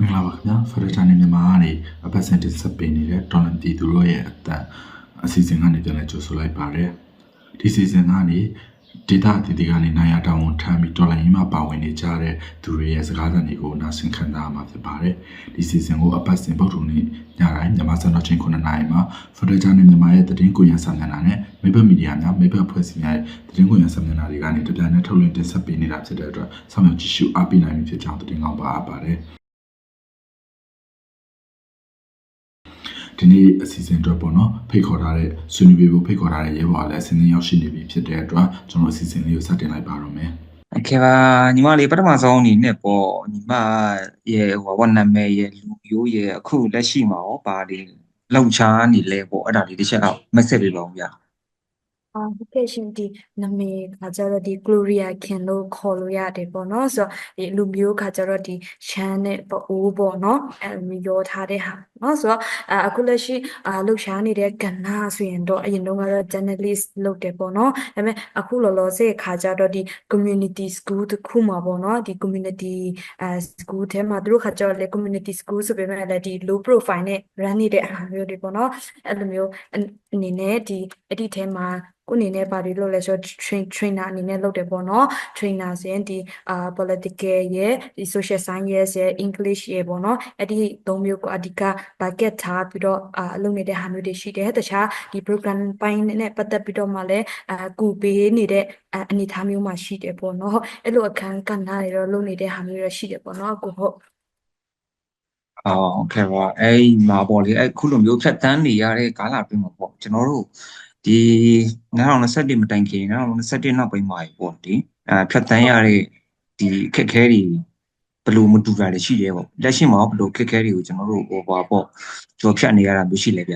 မင်္ဂလာပါခင်ဗျာဖရတာနဲ့မြန်မာကနေအပတ်စဉ်တင်ဆက်ပေးနေတဲ့တော်လန်တီသူတို့ရဲ့အတန်အစီအစဉ်ကနေပြန်လည်ကြိုဆိုလိုက်ပါတယ်ဒီစီစဉ်ကနေဒေတာအတီတီကနေနိုင်ရတောင်းဝန်ထမ်းပြီးတော်လန်ရေးမှာပါဝင်နေကြတဲ့သူတွေရဲ့စကားသံတွေကိုနားဆင်ခံစားရမှာဖြစ်ပါတယ်ဒီစီစဉ်ကိုအပတ်စဉ်ပုတ်ထုံနေ့ညတိုင်းမြန်မာစံတော်ချိန်9နာရီမှာဖရတာနဲ့မြန်မာရဲ့သတင်းကိုရန်ဆန်နေတာနဲ့မိဘမီဒီယာများမိဘဖွဲ့စည်းများရဲ့သတင်းကိုရန်ဆန်နေတာတွေကနေတပြန်နဲ့ထုတ်လွှင့်တင်ဆက်ပေးနေတာဖြစ်တဲ့အတွက်ဆောင်ရွက်ကြည့်ရှုအားပေးနိုင်ပြီဖြစ်ကြောင်းသတင်းကောင်းပါအပ်ပါတယ် ဒီနေ့အစီအစဉ်အတွက်ပေါ့နော်ဖိတ်ခေါ်ထားတဲ့ဆွေးနွေးပေးဖို့ဖိတ်ခေါ်ထားတဲ့ရဲဘော်ကလည်းအစဉ်အရောက်ရှိနေပြီဖြစ်တဲ့အတွက်ကျွန်တော်အစီအစဉ်လေးကိုစတင်လိုက်ပါတော့မယ် โอเคပါညီမလေးပထမဆုံးအနေနဲ့ပေါ့ညီမရဲ့ဟိုဘာနာမည်ရဲ့လူမျိုးရဲ့အခုလက်ရှိမှာရောပါဒီလောက်ချားနေလဲပေါ့အဲ့ဒါလေးတစ်ချက်အောက်မက်ဆေ့ပေးပါဦးဗျာ အာဟုတ်ကဲ့ရှင်ဒီနာမည်ခါကျတော့ဒီ Gloria ခင်လို့ခေါ်လို့ရတယ်ပေါ့နော်ဆိုတော့ဒီလူမျိုးခါကျတော့ဒီရှမ်းနဲ့ပအိုးပေါ့နော်အဲလိုမျိုးရောထားတဲ့ဟာ နော်ဆိုတော့အာအခုလက်ရှိအာလှူရှားနေတဲ့ကဏ္ဍဆိုရင်တော့အရင်တုန်းကတော့ journalist လုပ်တယ်ပေါ့နော်ဒါပေမဲ့အခုလောလောဆယ်ခါကျတော့ဒီ community school တစ်ခုမှာပေါ့နော်ဒီ community အဲ school ထဲမှာသူတို့ခါကျတော့လေ community school ဆိုပေမဲ့လည်းဒီ low profile နဲ့ run နေတဲ့အားမျိုးတွေပေါ့နော်အဲ့လိုမျိုးအနေနဲ့ဒီအဲ့ဒီထဲမှာကိုအနေနဲ့ပါပြီးလို့လဲဆိုတော့ train trainer အနေနဲ့လုပ်တယ်ပေါ့နော် trainer ဆိုရင်ဒီအာ political ရဲ့ဒီ social science ရဲ့ English ရဲ့ပေါ့နော်အဲ့ဒီသုံးမျိုးကိုအဓိက target ထားပြီးတော့အလုပ်နေတဲ့ဟာမျိုးတွေရှိတယ်တခြားဒီ program ပိုင်းနဲ့ပတ်သက်ပြီးတော့မှလည်းအကူပေးနေတဲ့အနေအထားမျိုးမှာရှိတယ်ပေါ့နော်အဲ့လိုအခန်းကဏ္ဍတွေတော့လုပ်နေတဲ့ဟာမျိုးတွေရှိတယ်ပေါ့နော်အကူဟုတ်အော်ကဲပါအဲ့မှာပေါ့လေအဲ့ခုလိုမျိုးဖြတ်တန်းနေရတဲ့ကာလအတွင်းမှာပေါ့ကျွန်တော်တို့ဒီ2021မတိုင်ခင်2021နောက်ပိုင်းမှာပေါ့ဒီအဲဖြတ်တန်းရတဲ့ဒီအခက်အခဲတွေ ဘယ်လိုမတူတာတွေရှိတယ်ပေါ့လက်ရှိမှာဘယ်လိုခက်ခဲတွေကိုကျွန်တော်တို့ဟိုပါပေါ့ကြော်ဖြတ်နေရတာမျိုးရှိလဲဗျ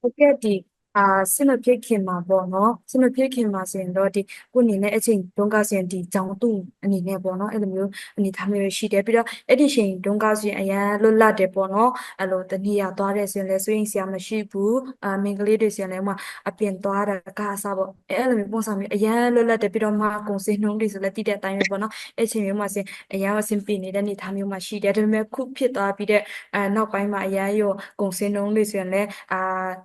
ဟုတ်ကဲ့ဒီ အာစင်မဖြစ်ခင်မှာပေါ့နော်စင်မဖြစ်ခင်မှာဆိုရင်တော့ဒီကိုအနေနဲ့အချိန်တုန်းကဆိုရင်ဒီကြောင်တုအနေနဲ့ပေါ့နော်အဲ့လိုမျိုးအနေထားမျိုးရှိတယ်ပြီးတော့အဲ့ဒီချိန်တုန်းကဆိုရင်အရန်လွတ်လပ်တယ်ပေါ့နော်အဲ့လိုတနည်းရသွားတယ်ဆိုရင်လည်းဆိုရင်ဆရာမရှိဘူးအာမိန်းကလေးတွေဆိုရင်လည်းဥမာအပြင်သွားတာကအစားပေါ့အဲ့လိုမျိုးပုံစံမျိုးအရန်လွတ်လပ်တယ်ပြီးတော့မှကုန်စည်နှုန်းတွေဆိုလည်းတည်တဲ့အတိုင်းပဲပေါ့နော်အဲ့ချိန်မျိုးမှာဆိုရင်အရန်အဆင်ပြေနေတဲ့အနေထားမျိုးမှာရှိတယ်ဒါပေမဲ့ခုဖြစ်သွားပြီးတဲ့အဲနောက်ပိုင်းမှာအရန်ရောကုန်စည်နှုန်းတွေဆိုရင်လည်းအာ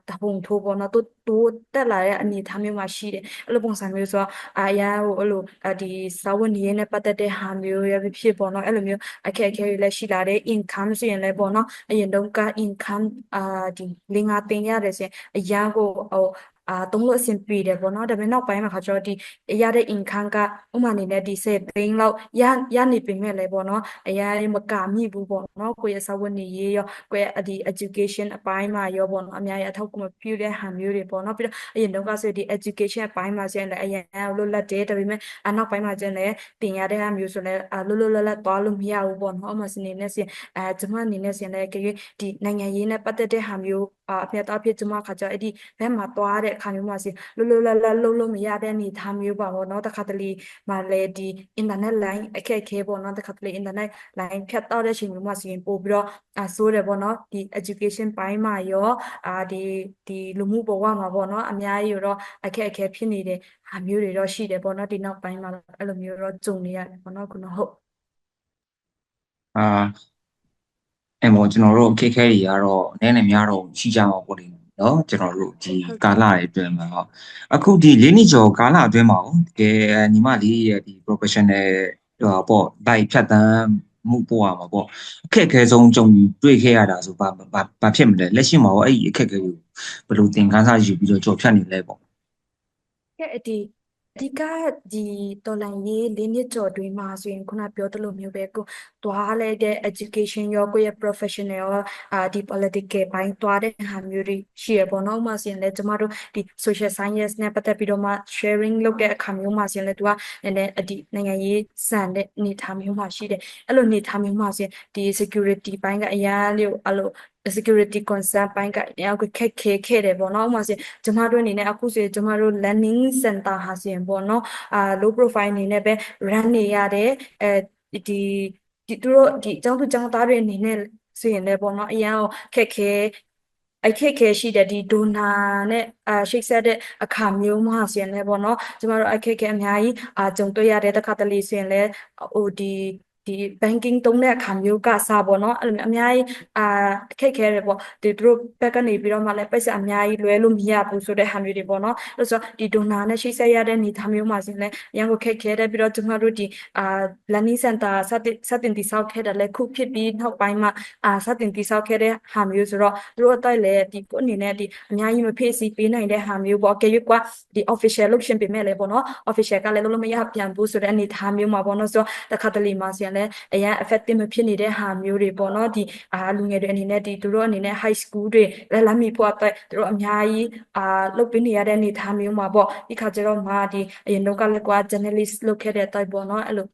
တပုံထိုးပေါ့နော်တိုးတိုးတက်လာတဲ့အနေအထားမျိုးမှာရှိတယ်အဲ့လိုပုံစံမျိုးဆိုတော့အာရဟိုအဲ့လိုအဒီစာဝတ်နေရေးနဲ့ပတ်သက်တဲ့ဟာမျိုးရဖြစ်ပေါ့နော်အဲ့လိုမျိုးအခက်အခဲတွေလည်းရှိလာတယ် income ဆိုရင်လည်းပေါ့နော်အရင်တုန်းက income အာဒီလင်္ကာတင်ရတယ်ဆိုရင်အရန်ကိုဟို အာတုံးလို့အဆင်ပြေတယ်ပေါ့နော်ဒါပေမဲ့နောက်ပိုင်းမှာခါကျတော့ဒီရတဲ့ income ကဥမာအနေနဲ့ဒီ10သိန်းလောက်ရရနေပေမဲ့လည်းပေါ့နော်အရင်မကမိဘူးပေါ့နော်ကိုယ့်ရဲ့စာဝတ်နေရေးရောကိုယ့်ရဲ့ဒီ education အပိုင်းမှာရောပေါ့နော်အများကြီးအထောက်အကူမပြုတဲ့ဟာမျိုးတွေပေါ့နော်ပြီးတော့အရင်တုန်းကဆိုဒီ education အပိုင်းမှာဆိုရင်လည်းအရင်လွတ်လပ်တယ်ဒါပေမဲ့အနောက်ပိုင်းမှာကျရင်လည်းတင်ရတဲ့ဟာမျိုးဆိုလည်းလွတ်လွတ်လပ်လပ်သွားလို့မရဘူးပေါ့နော်အမှစနေနဲ့ဆိုရင်အဲကျွန်မအနေနဲ့ဆိုရင်လည်းကြည့်ဒီနိုင်ငံရေးနဲ့ပတ်သက်တဲ့ဟာမျိုးအာအပြတ်အဖြစ်ကျွန်မခါကျအဲ့ဒီဘက်မှာသွားတဲ့အခါမျိုးမှာဆိုလွတ်လွတ်လပ်လပ်လုံးလို့မရတဲ့အနေအထားမျိုးပါပေါ့နော်တခါတလေမှာလည်းဒီ internet line အခက်အခဲပေါ့နော်တခါတလေ internet line ဖြတ်တော့တဲ့အချိန်မျိုးမှာဆိုရင်ပို့ပြီးတော့အဆိုးတယ်ပေါ့နော်ဒီ education ပိုင်းမှာရောအာဒီဒီလူမှုဘဝမှာပေါ့နော်အများကြီးတော့အခက်အခဲဖြစ်နေတဲ့ဟာမျိုးတွေတော့ရှိတယ်ပေါ့နော်ဒီနောက်ပိုင်းမှာတော့အဲ့လိုမျိုးတော့ကြုံနေရတယ်ပေါ့နော်ခုနဟုတ်အာအဲ့မောကျွန်တော်တို့အခက်အခဲတွေကတော့နည်းနည်းများတော့ရှိကြမှာပေါ့လေ နော်ကျွန်တော်တို့ဒီကာလတွေအတွင်းမှာဟောအခုဒီလေးနှစ်ကျော်ကာလအတွင်းမှာဟောတကယ်ညီမလေးရဲ့ဒီ professional ဟောပေါ့လိုက်ဖြတ်တန်းမှုပေါ်ရမှာပေါ့အခက်အခဲဆုံးကြုံတွေ့ခဲ့ရတာဆိုဘာဘာဘာဖြစ်မလဲလက်ရှိမှာဟောအဲ့ဒီအခက်အခဲကိုဘယ်လိုသင်ခန်းစာယူပြီးတော့ကြော်ဖြတ်နေလဲပေါ့ကဲဒီ အဓိကဒီတော်လန်ရေးလေးနှစ်ကျော်တွင်းမှာဆိုရင်ခုနပြောသလိုမျိုးပဲကိုသွားလဲတဲ့ education ရောကိုယ့်ရဲ့ professional ရောအာဒီ political ဘိုင်းသွားတဲ့ဟာမျိုးတွေရှိရပေါ့နော်ဥပမာဆိုရင်လည်းကျမတို့ဒီ social science နဲ့ပတ်သက်ပြီးတော့မှ sharing လုပ်တဲ့အခါမျိုးမှာဆိုရင်လည်းသူကနည်းနည်းအဒီနိုင်ငံရေးစံတဲ့အနေအထားမျိုးမှာရှိတယ်အဲ့လိုအနေအထားမျိုးမှာဆိုရင်ဒီ security ဘိုင်းကအရာလေးအဲ့လို security concern ဘိုင်းကအများကြီးခက်ခဲခဲ့တယ်ပေါ့နော်ဥပမာဆိုရင်ကျမတို့အနေနဲ့အခုဆိုရင်ကျမတို့ learning center ဟာဆိုရင်ပေါ့နော်အာ low profile အနေနဲ့ပဲ run နေရတယ်အဲဒီဒီသူတို့ဒီအကြောင်းသူအကြောင်းသားတွေအနေနဲ့ဆိုရင်လည်းပေါ့နော်အရင်ခက်ခဲအခက်ခဲရှိတဲ့ဒီဒိုနာနဲ့အာရှိတ်ဆက်တဲ့အခါမျိုးမှာဆိုရင်လည်းပေါ့နော်ကျမတို့အခက်ခဲအများကြီးအာကြုံတွေ့ရတဲ့တခါတလေဆိုရင်လည်းဟိုဒီ ဒီ banking တုံးတဲ့အခါမျိုးကစားပေါ့နော်အဲ့လိုမျိုးအများကြီးအာအခက်ခဲတယ်ပေါ့ဒီသူတို့ဘက်ကနေပြီးတော့မှလည်းပိတ်ဆက်အများကြီးလွဲလို့မရဘူးဆိုတဲ့ဟာမျိုးတွေပေါ့နော်အဲ့ဆိုဒီ donor နဲ့ရှိဆက်ရတဲ့နေသားမျိုးမှာဆိုရင်လည်းအရင်ကခက်ခဲတယ်ပြီးတော့ကျွန်တော်တို့ဒီအာ learning center စတင်စတင်တည်ဆောက်ခဲ့တယ်လည်းခုဖြစ်ပြီးနောက်ပိုင်းမှာအာစတင်တည်ဆောက်ခဲ့တဲ့ဟာမျိုးဆိုတော့သူတို့အတိုက်လည်းဒီကိုအနေနဲ့ဒီအများကြီးမဖေ့စီပေးနိုင်တဲ့ဟာမျိုးပေါ့ကဲရွကွာဒီ official လုပ်ရှင်ပေးမဲ့လေပေါ့နော် official ကလည်းလုံးလုံးမရပြန်ဘူးဆိုတဲ့အနေထားမျိုးမှာပေါ့နော်ဆိုတော့တခါတလေမှာဆိုရင်လည်းအရင် effective မဖြစ်နေတဲ့ဟာမျိုးတွေပေါ့နော်ဒီအာလူငယ်တွေအနေနဲ့ဒီသူတို့အနေနဲ့ high school တွေလည်းလမ်းမီဖို့အတွက်သူတို့အများကြီးအာလုပ်ပေးနေရတဲ့အနေထားမျိုးမှာပေါ့ဒီခါကျတော့မှဒီအရင်တော့ကလည်းကွာ journalist လုပ်ခဲ့တဲ့တိုက်ပေါ့နော်အဲ့လို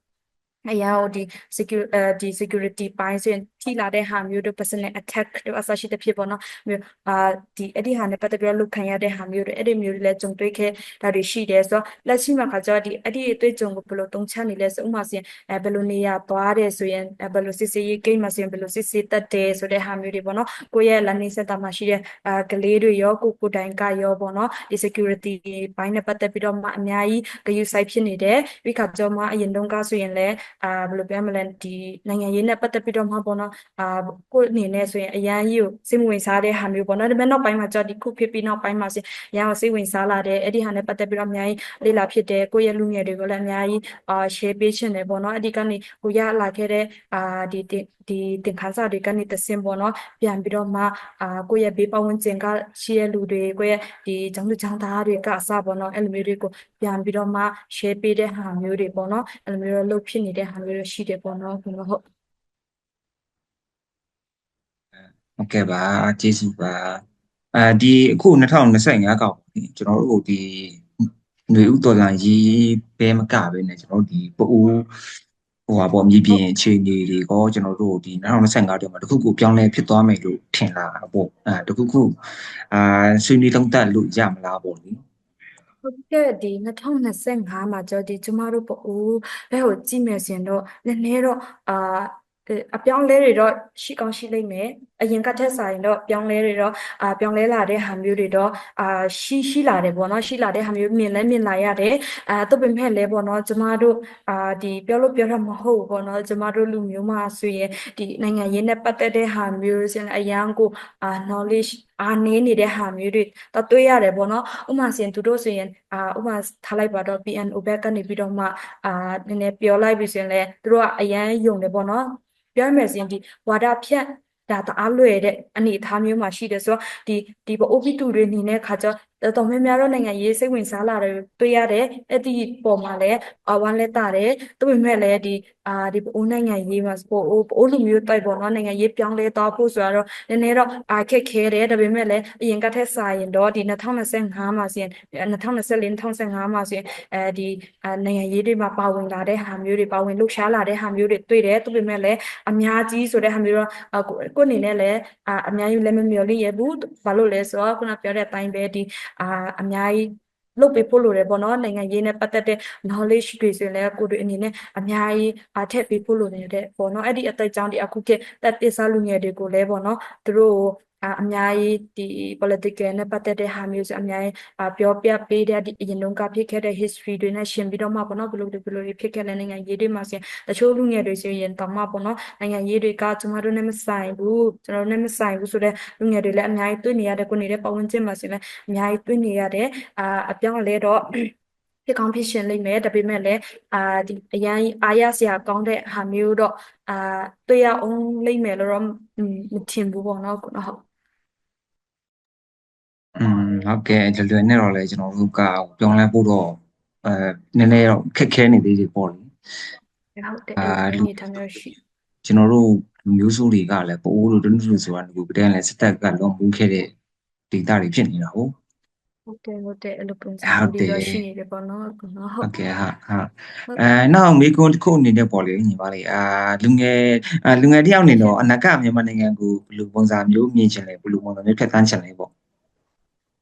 အရာဟိုဒီ security အဲဒီ security ပိုင်းဆိုရင်ထိလာတဲ့ဟာမျိုးတို့ personal attack တို့အစရှိတဲ့ဖြစ်ပေါ့နော်မျိုးအာဒီအဲ့ဒီဟာနဲ့ပတ်သက်ပြီးတော့လုပ်ခံရတဲ့ဟာမျိုးတွေအဲ့ဒီမျိုးတွေလည်းကြုံတွေ့ခဲ့ဒါတွေရှိတယ်ဆိုတော့လက်ရှိမှာခါကျတော့ဒီအဲ့ဒီအတွေ့အကြုံကိုဘယ်လိုတုံးချနေလဲဆိုဥပမာဆိုရင်အဲဘယ်လိုနေရသွားတယ်ဆိုရင်အဲဘယ်လိုစစ်စစ်ရေးဂိမ်းမှာဆိုရင်ဘယ်လိုစစ်စစ်တက်တယ်ဆိုတဲ့ဟာမျိုးတွေပေါ့နော်ကိုယ့်ရဲ့ learning center မှာရှိတဲ့အာကလေးတွေရောကိုကိုယ်တိုင်ကရောပေါ့နော်ဒီ security ဘိုင်းနဲ့ပတ်သက်ပြီးတော့မှအများကြီးဂရုစိုက်ဖြစ်နေတယ်ပြီးခါကျတော့မှအရင်တုန်းကဆိုရင်လည်းအာဘယ်လိုပြောမလဲဒီနိုင်ငံရေးနဲ့ပတ်သက်ပြီးတော့မှပေါ့နော်အာကိုယ့်အနေနဲ့ဆိုရင်အရန်ကြီးကိုစိတ်မဝင်စားတဲ့ဟာမျိုးပေါ့နော်ဒါပေမဲ့နောက်ပိုင်းမှာကျတော့ဒီခုဖြစ်ပြီးနောက်ပိုင်းမှာဆိုရင်ရအောင်စိတ်ဝင်စားလာတယ်အဲ့ဒီဟာနဲ့ပတ်သက်ပြီးတော့အများကြီးလေ့လာဖြစ်တယ်ကိုယ့်ရဲ့လူငယ်တွေကိုလည်းအများကြီးအာ share ပေးချင်တယ်ပေါ့နော်အဲ့ဒီကနေကိုရလာခဲ့တဲ့အာဒီဒီဒီသင်ခန်းစာတွေကနေတဆင့်ပေါ့နော်ပြန်ပြီးတော့မှအာကိုယ့်ရဲ့ဘေးပတ်ဝန်းကျင်ကရှိတဲ့လူတွေကိုယ့်ရဲ့ဒီကျောင်းသူကျောင်းသားတွေကအစပေါ့နော်အဲ့လိုမျိုးတွေကိုပြန်ပြီးတော့မှ share ပေးတဲ့ဟာမျိုးတွေပေါ့နော်အဲ့လိုမျိုးလုပ်ဖြစ်နေတဲ့ဟာမျိုးတွေရှိတယ်ပေါ့နော်ခုနကဟုတ် ဟုတ်ကဲ့ပါကျေးဇူးပါအဲဒီအခု2025ကောက်ပါဒီကျွန်တော်တို့ဒီຫນွေဥတော်လန်ရေးပဲမကပဲねကျွန်တော်တို့ဒီပအိုးဟိုပါပေါ့မြေပြင်အခြေအနေတွေကောကျွန်တော်တို့ဒီ2025တောင်မှာတခုခုပြောင်းလဲဖြစ်သွားမယ်လို့ထင်လာပေါ့အဲတခုခုအာဆွေးနွေးသုံးသပ်လို့ရမလားပေါ့လေ ဟုတ်ကဲ့ဒီ2025မှာကြောဒီကျမတို့ပအိုးဘဲကိုကြည့်မယ်ဆိုရင်တော့နည်းနည်းတော့အာအဲအပြောင်းလဲတွေတော့ရှိကောင်းရှိလိမ့်မယ် အရင်ကထက်စာရင်တော့ပြောင်းလဲတွေတော့အာပြောင်းလဲလာတဲ့ဟာမျိုးတွေတော့အာရှိရှိလာတယ်ပေါ့နော်ရှိလာတဲ့ဟာမျိုးမြင်လဲမြင်လာရတယ်အာသို့ပေမဲ့လည်းပေါ့နော်ကျမတို့အာဒီပြောလို့ပြောရမှာမဟုတ်ဘူးပေါ့နော်ကျမတို့လူမျိုးမှာဆိုရင်ဒီနိုင်ငံရေးနဲ့ပတ်သက်တဲ့ဟာမျိုးဆိုရင်အရန်ကိုအာ knowledge အားနည်းနေတဲ့ဟာမျိုးတွေတော့တွေ့ရတယ်ပေါ့နော်ဥပမာဆိုရင်သူတို့ဆိုရင်အာဥပမာထားလိုက်ပါတော့ PNO ဘက်ကနေပြီးတော့မှအာနည်းနည်းပြောလိုက်ပြီဆိုရင်လည်းသူတို့ကအရန်ယုံတယ်ပေါ့နော်ပြောရမယ်ဆိုရင်ဒီဝါဒဖြန့် ဒါတအားလွယ်တဲ့အနေအထားမျိုးမှာရှိတယ်ဆိုတော့ဒီဒီပအိုပီတူတွေအနေနဲ့ခါကျ တော်တော်များများတော့နိုင်ငံရေးစိတ်ဝင်စားလာတယ်တွေ့ရတယ်အဲ့ဒီပုံမှာလည်းအဝမ်းလက်တာတယ်ဒါပေမဲ့လည်းဒီအာဒီပအိုနိုင်ငံရေးမှာပအိုပအိုလူမျိုးတိုက်ပေါ့နော်နိုင်ငံရေးပြောင်းလဲသွားဖို့ဆိုတော့နည်းနည်းတော့အာခက်ခဲတယ်ဒါပေမဲ့လည်းအရင်ကထက်စာရင်တော့ဒီ2025မှာဆိုရင်2024 2025မှာဆိုရင်အဲဒီအာနိုင်ငံရေးတွေမှာပါဝင်လာတဲ့ဟာမျိုးတွေပါဝင်လှုပ်ရှားလာတဲ့ဟာမျိုးတွေတွေ့တယ်ဒါပေမဲ့လည်းအများကြီးဆိုတဲ့ဟာမျိုးတော့အာကိုကိုအနေနဲ့လည်းအာအများကြီးလည်းမမျှော်လင့်ရဘူးဘာလို့လဲဆိုတော့ခုနပြောတဲ့အတိုင်းပဲဒီအာအများကြီးလုပ်ပေးဖို့လိုတယ်ပေါ့နော်နိုင်ငံရေးနဲ့ပတ်သက်တဲ့ knowledge တွေဆိုရင်လည်းကိုယ်တွေအနေနဲ့အများကြီးအထက်ပေးဖို့လိုနေတဲ့ပေါ့နော်အဲ့ဒီအသက်ကြောင့်ဒီအခုခေတ်တက်တစ္ဆာလူငယ်တွေကိုလည်းပေါ့နော်သူတို့ကို အာအများကြီးဒီ political နဲ့ပတ်သက်တဲ့ဟာမျိုးဆိုအများကြီးအာပြောပြပေးတဲ့ဒီအရင်တုန်းကဖြစ်ခဲ့တဲ့ history တွေနဲ့ရှင်ပြီးတော့မှပေါ့နော်ဘယ်လိုတွေဘယ်လိုတွေဖြစ်ခဲ့လဲနိုင်ငံရေးတွေမှာဆိုရင်တချို့လူငယ်တွေဆိုရင်တောင်မှပေါ့နော်နိုင်ငံရေးတွေကကျမတို့နဲ့မဆိုင်ဘူးကျွန်တော်တို့နဲ့မဆိုင်ဘူးဆိုတော့လူငယ်တွေလည်းအများကြီးတွေ့နေရတယ်ကိုယ်နေတဲ့ပတ်ဝန်းကျင်မှာဆိုရင်လည်းအများကြီးတွေ့နေရတယ်အာအပြောင်းအလဲတော့ဖြစ်ကောင်းဖြစ်ရှင်လိမ့်မယ်ဒါပေမဲ့လည်းအာဒီအရန်အားရစရာကောင်းတဲ့ဟာမျိုးတော့အာတွေ့ရအောင်လိမ့်မယ်လို့တော့อืมမထင်ဘူးပေါ့နော်ခုနဟုတ် อืมဟုတ်ကဲ့လွယ်လွယ်နဲ့တော့လေကျွန်တော်တို့ကပြောင်းလဲဖို့တော့အဲနည်းနည်းတော့ခက်ခဲနေသေးတယ်ပေါ့လေဟုတ်တယ်အာအဲ့လူဒီအနေထားမျိုးရှိကျွန်တော်တို့လူမျိုးစုတွေကလည်းပိုးလို့တွန်းတွန်းဆိုတာဒီကတည်းကလည်းစတက်ကလွန်မှုခဲ့တဲ့ဒေတာတွေဖြစ်နေတာဟုတ်ဟုတ်တယ်ဟုတ်တယ်အဲ့လိုပုံစံဟုတ်မျိုးတယ်တွေတော့ရှိနေတယ်ပေါ့နော်ခုနဟုတ်ဟုတ်ကဲ့ဟာဟာဟုတ်အဲနောက်မေကွန်းတစ်ခုအနေနဲ့ပေါ့လေညီမလေးအာလူငယ်အာလူငယ်တယောက်အနေနဲ့တော့အနာဂတ်မြန်မာနိုင်ငံကိုဘယ်လိုပုံစံမျိုးမြင်ချင်လဲဘယ်လိုပုံစံမျိုးဖြတ်သန်းချင်လဲပေါ့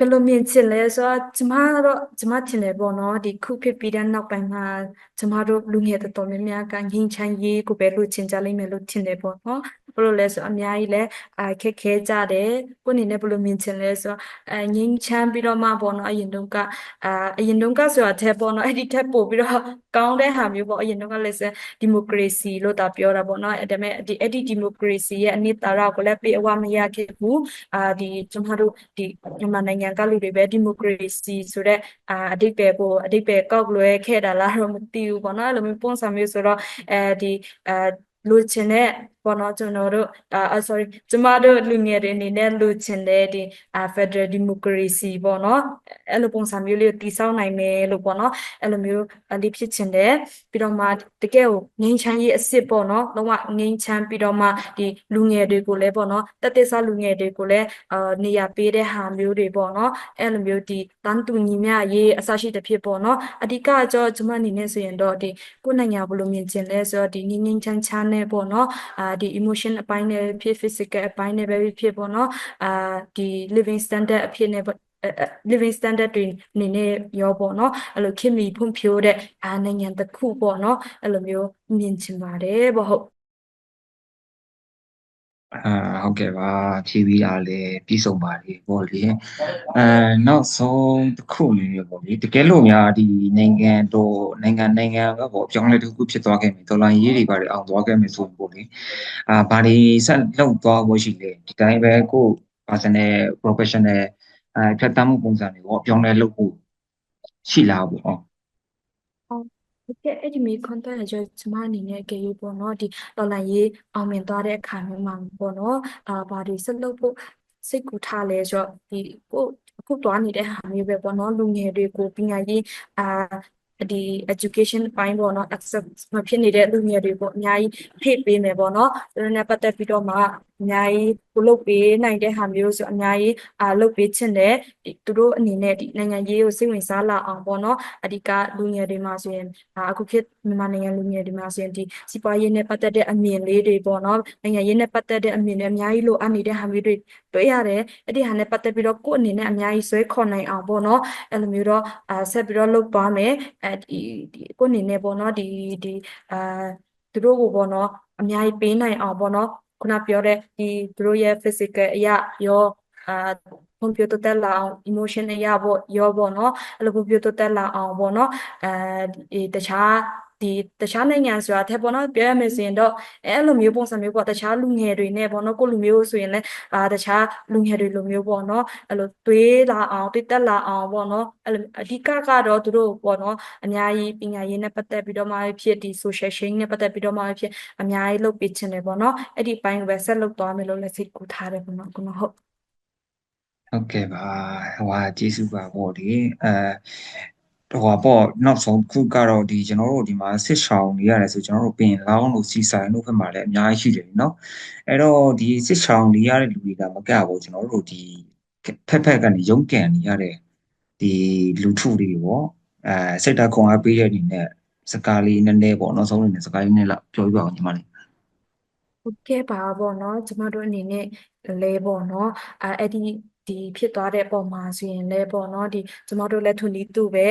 ဘယ်လိုမြင်ချင်လဲဆိုတော့ကျမတော့ကျမထင်တယ်ပေါ့နော်ဒီခုဖြစ်ပြီးတဲ့နောက်ပိုင်းမှာကျမတို့လူငယ်တော်တော်များများကငင်းချမ်းရေးကိုပဲလိုချင်ကြလိမ့်မယ်လို့ထင်တယ်ပေါ့နော်ဘယ်လိုလဲဆိုတော့အများကြီးလဲအာခက်ခဲကြတယ်ကိုယ့်အနေနဲ့ဘယ်လိုမြင်ချင်လဲဆိုတော့အဲငင်းချမ်းပြီးတော့မှပေါ့နော်အရင်တုန်းကအာအရင်တုန်းကဆိုတာတဲ့ပေါ့နော်အဲ့ဒီထက်ပို့ပြီးတော့ကောင်းတဲ့ဟာမျိုးပေါ့အရင်တုန်းကလည်းဆိုဒီမိုကရေစီလို့တာပြောတာပေါ့နော်အဲ့ဒါပေမဲ့ဒီအဲ့ဒီဒီမိုကရေစီရဲ့အနှစ်သာရကိုလည်းပြေအဝမရခဲ့ဘူးအာဒီကျမတို့ဒီမြန်မာနိုင်ငံကလူတွေပဲဒီမိုကရေစီဆိုတဲ့အာအတိတ်ပဲကိုအတိတ်ပဲကောက်လွဲခဲ့တာလားတော့မသိဘူးပေါ့နော်အဲ့လိုမျိုးပုံစံမျိုးဆိုတော့အဲဒီအဲလိုချင်တဲ့ပေါ့နော်ကျွန်တော်တို့အာ sorry ကျမတို့လူငယ်တွေအနေနဲ့လိုချင်တဲ့ဒီအာ Federal Democracy ပေါ့နော်အဲ့လိုပုံစံမျိုးလေးကိုတည်ဆောက်နိုင်မယ်လို့ပေါ့နော်အဲ့လိုမျိုးအလေးဖြစ်ချင်တယ်ပြီးတော့မှတကယ်ကိုငင်းချမ်းရေးအစ်စ်ပေါ့နော်လုံးဝငင်းချမ်းပြီးတော့မှဒီလူငယ်တွေကိုလည်းပေါ့နော်တက်တက်စားလူငယ်တွေကိုလည်းအာနေရာပေးတဲ့ဟာမျိုးတွေပေါ့နော်အဲ့လိုမျိုးဒီတန်းတူညီမျှရေးအစရှိတစ်ဖြစ်ပေါ့နော်အဓိကကြောကျွန်မအနေနဲ့ဆိုရင်တော့ဒီကိုယ်နိုင်ငံဘယ်လိုမြင်ချင်လဲဆိုတော့ဒီငင်းငင်းချမ်းချမ်းနဲ့ပေါ့နော်အာဒီ emotion အပိုင်းနဲ့ဖြစ် physical အပိုင်းနဲ့ပဲဖြစ်ပေါ့နော်အာဒီ living standard အဖြစ်နဲ့ပေါ့အဲအဲ living standard တွေအနေနဲ့ရောပေါ့နော်အဲ့လိုခင်မီဖွံ့ဖြိုးတဲ့အာနိုင်ငံတစ်ခုပေါ့နော်အဲ့လိုမျိုးမြင်ချင်ပါတယ်ပေါ့ဟုတ် အာဟုတ်ကဲ့ပါဖြည့်ပြီးအားလည်းပြီးဆုံးပါလေပေါ့လေအဲနောက်ဆုံးတစ်ခုအနေနဲ့ပေါ့လေတကယ်လို့များဒီနိုင်ငံတော်နိုင်ငံနိုင်ငံကပေါ့အပြောင်းအလဲတစ်ခုဖြစ်သွားခဲ့ပြီဒေါ်လာရေးတွေပါအောင်သွားခဲ့မယ်ဆိုရင်ပေါ့လေအာဘာတွေဆက်လုပ်သွားဖို့ရှိလဲဒီတိုင်းပဲကို personal professional အဲဖြတ်တမ်းမှုပုံစံတွေပေါ့အပြောင်းအလဲလုပ်ဖို့ရှိလားပေါ့ဟုတ်ဟုတ် ကဲ့အဲ့ဒီမီ content ရကြကျမအနေနဲ့ကြေယူပေါ့နော်ဒီတော်လန်ရေးအောင်မြင်သွားတဲ့အခါမျိုးမှာပေါ့နော်အာဘာတွေဆက်လုပ်ဖို့စိတ်ကူထားလဲဆိုတော့ဒီကိုအခုတွားနေတဲ့ဟာမျိုးပဲပေါ့နော်လူငယ်တွေကိုပညာရေးအာဒီ education အပိုင်းပေါ့နော် access မဖြစ်နေတဲ့လူငယ်တွေပေါ့အများကြီးဖိတ်ပေးမယ်ပေါ့နော်ဒါနဲ့ပတ်သက်ပြီးတော့မှ အများကြီးကိုလုပ်ပေးနိုင်တဲ့ဟာမျိုးဆိုအများကြီးအာလုပ်ပေးချင်တယ်ဒီသူတို့အနေနဲ့ဒီနိုင်ငံရေးကိုစိတ်ဝင်စားလာအောင်ပေါ့နော်အဓိကလူငယ်တွေမှာဆိုရင်အာအခုခေတ်မြန်မာနိုင်ငံလူငယ်တွေမှာဆိုရင်ဒီစီးပွားရေးနဲ့ပတ်သက်တဲ့အမြင်လေးတွေပေါ့နော်နိုင်ငံရေးနဲ့ပတ်သက်တဲ့အမြင်တွေအများကြီးလိုအပ်နေတဲ့ဟာမျိုးတွေတွေ့ရတယ်အဲ့ဒီဟာနဲ့ပတ်သက်ပြီးတော့ကိုယ့်အနေနဲ့အများကြီးဆွဲခေါ်နိုင်အောင်ပေါ့နော်အဲ့လိုမျိုးတော့အာဆက်ပြီးတော့လုပ်သွားမယ်အဲဒီဒီကိုယ့်အနေနဲ့ပေါ့နော်ဒီဒီအာသူတို့ကိုပေါ့နော်အများကြီးပေးနိုင်အောင်ပေါ့နော် ခုနပြောတဲ့ဒီသူတို့ရဲ့ physical အရာရောအာဖွံ့ဖြိုးတိုးတက်လာအောင် emotion အရာပေါ့ရောပေါ့နော်အဲ့လိုဖွံ့ဖြိုးတိုးတက်လာအောင်ပေါ့နော်အဲဒီတခြား ဒီတခြားနိုင်ငံဆိုတာတဲ့ပေါ့နော်ပြောရမယ်ဆိုရင်တော့အဲ့လိုမျိုးပုံစံမျိုးပေါ့တခြားလူငယ်တွေနဲ့ပေါ့နော်ကိုလူမျိုးဆိုရင်လည်းအာတခြားလူငယ်တွေလိုမျိုးပေါ့နော်အဲ့လိုတွေးလာအောင်တွေးတက်လာအောင်ပေါ့နော်အဲ့လိုအဓိကကတော့သူတို့ပေါ့နော်အများကြီးပညာရေးနဲ့ပတ်သက်ပြီးတော့မှဖြစ်ဒီ social change နဲ့ပတ်သက်ပြီးတော့မှဖြစ်အများကြီးလုပ်ပေးချင်တယ်ပေါ့နော်အဲ့ဒီပိုင်းကိုပဲဆက်လုပ်သွားမယ်လို့လည်းစိတ်ကူထားတယ်ပေါ့နော်ခုနဟုတ်ဟုတ်ကဲ့ပါဟိုဟာကျေးဇူးပါပေါ့ဒီအဲ ဟိုပေါ့နောက်ဆုံးတစ်ခုကတော့ဒီကျွန်တော်တို့ဒီမှာစစ်ဆောင်နေရတယ်ဆိုကျွန်တော်တို့ပြင်လောင်းလို့စီဆိုင်လို့ဖက်မှာလည်းအများကြီးရှိတယ်เนาะအဲ့တော့ဒီစစ်ဆောင်နေရတဲ့လူတွေကမကဘူးကျွန်တော်တို့ဒီဖက်ဖက်ကနေရုံးကန်နေရတဲ့ဒီလူထုတွေပေါ့အဲစိတ်ဓာတ်ခွန်အားပေးတဲ့အနေနဲ့စကားလေးနည်းနည်းပေါ့နောက်ဆုံးအနေနဲ့စကားလေးနည်းလောက်ပြောပြပါအောင်ညီမလေး ဟုတ်ကဲ့ပါပေါ့နော်ကျမတို့အနေနဲ့လဲပေါ့နော်အဲအဲ့ဒီ ဒီဖြစ်သွားတဲ့ပုံမှာဆိုရင်လဲပေါ့နော်ဒီကျမတို့လည်းထုန်ဒီသူပဲ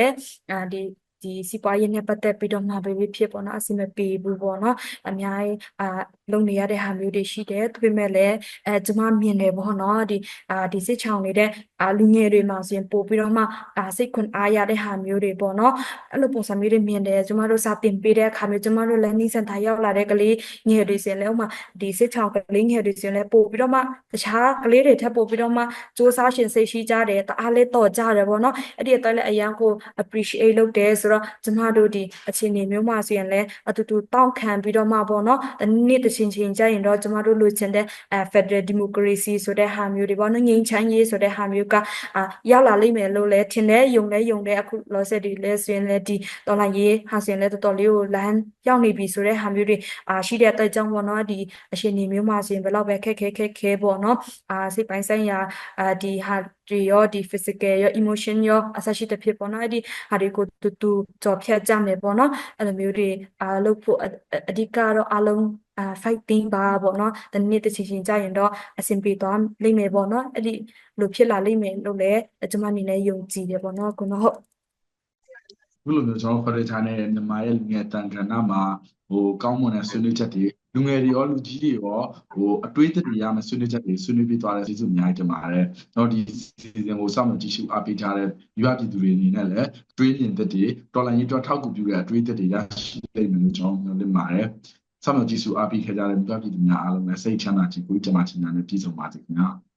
အဲဒီဒီစီပွားရေးနဲ့ပတ်သက်ပြီးတော့မှပဲဖြစ်ပေါ့နော်အဆင်မပြေဘူးပေါ့နော်အများကြီးအာလုပ်နေရတဲ့ဟာမျိုးတွေရှိတယ်ဒါပေမဲ့လည်းအဲကျမမြင်တယ်ပေါ့နော်ဒီအာဒီစစ်ချောင်းနေတဲ့ အာလူငယ်တွေမှာဆိုရင်ပို့ပြီးတော့မှအာစိတ်ခွန်အားရတဲ့ဟာမျိုးတွေပေါ့နော်အဲ့လိုပုံစံမျိုးတွေမြင်တယ်ကျမတို့စာတင်ပေးတဲ့အခါမျိုးကျမတို့လည်းနှိစင်တာရောက်လာတဲ့ကလေးငယ်တွေဆိုရင်လည်းဥမာဒီစစ်ချောင်းကလေးငယ်တွေဆိုရင်လည်းပို့ပြီးတော့မှတခြားကလေးတွေထပ်ပို့ပြီးတော့မှစူးစမ်းရှင်စိတ်ရှိကြတယ်တအားလေးတော့ကြတယ်ပေါ့နော်အဲ့ဒီအတွက်လည်းအရန်ကို appreciate လုပ်တယ်ဆိုတော့ကျမတို့ဒီအခြေအနေမျိုးမှာဆိုရင်လည်းအတူတူတောင့်ခံပြီးတော့မှပေါ့နော်တနေ့တစ်ချိန်ချိန်ကြရင်တော့ကျမတို့လိုချင်တဲ့အဲ Federal Democracy ဆိုတဲ့ဟာမျိုးတွေပေါ့နော်ငြိမ်းချမ်းရေးဆိုတဲ့ဟာမျိုးကအာရောက်လာလိမ့်မယ်လို့လည်းထင်တယ်ယုံလဲယုံတယ်အခုလောဆယ်ဒီလဲဆိုရင်လည်းဒီတော်လိုင်းရေးဟာဆိုရင်လည်းတော်တော်လေးကိုလမ်းရောက်နေပြီဆိုတဲ့ဟာမျိုးတွေအာရှိတဲ့အတွက်ကြောင့်ပေါ့နော်ဒီအခြေအနေမျိုးမှာဆိုရင်ဘယ်တော့ပဲခက်ခဲခက်ခဲပေါ့နော်အာစိတ်ပိုင်းဆိုင်ရာအာဒီဟာ တွေရောဒီ physical ရော emotion ရောအဆက်ရှိတဲ့ဖြစ်ပေါ့နော်အဲ့ဒီဟာတွေကိုတူတူကြော်ဖြတ်ကြမယ်ပေါ့နော်အဲ့လိုမျိုးတွေအာလုပ်ဖို့အအအဓိကတော့အားလုံးအာ fighting ပါပေါ့နော်တနေ့တစ်ချိန်ချိန်ကြာရင်တော့အဆင်ပြေသွားလိမ့်မယ်ပေါ့နော်အဲ့ဒီလိုဖြစ်လာလိမ့်မယ်လို့လည်းကျွန်မအနေနဲ့ယုံကြည်တယ်ပေါ့နော်ကိုနော်ဟုတ် ခုလိုမျိုးကျွန်တော် furniture နဲ့မြန်မာရဲ့လူငယ်တန်ခဏမှာဟိုကောင်းမွန်တဲ့ဆွေးနွေးချက်တွေလူငယ်တွေရောလူကြီးတွေရောဟိုအတွေးအသစ်တွေရမယ့်ဆွေးနွေးချက်တွေဆွေးနွေးပြီးသွားတဲ့ကျေးဇူးအများကြီးတင်ပါတယ်။တော့ဒီ season ကိုစောင့်မျှော်ကြည့်ရှုအားပေးကြတဲ့ယူအပြည်သူတွေအနေနဲ့လည်းအတွေးမြင်သစ်တွေတော်လိုင်းရေးတော့ထောက်ကူပြုတဲ့အတွေးအသစ်တွေရရှိလိမ့်မယ်လို့ကျွန်တော်မျှော်လင့်ပါတယ်။စောင့်မျှော်ကြည့်ရှုအားပေးခဲ့ကြတဲ့ယူအပြည်သူများအားလုံးလည်းစိတ်ချမ်းသာခြင်းကိုယ်ကျန်းမာခြင်းများနဲ့ပြည့်စုံပါစေခင်ဗျာ။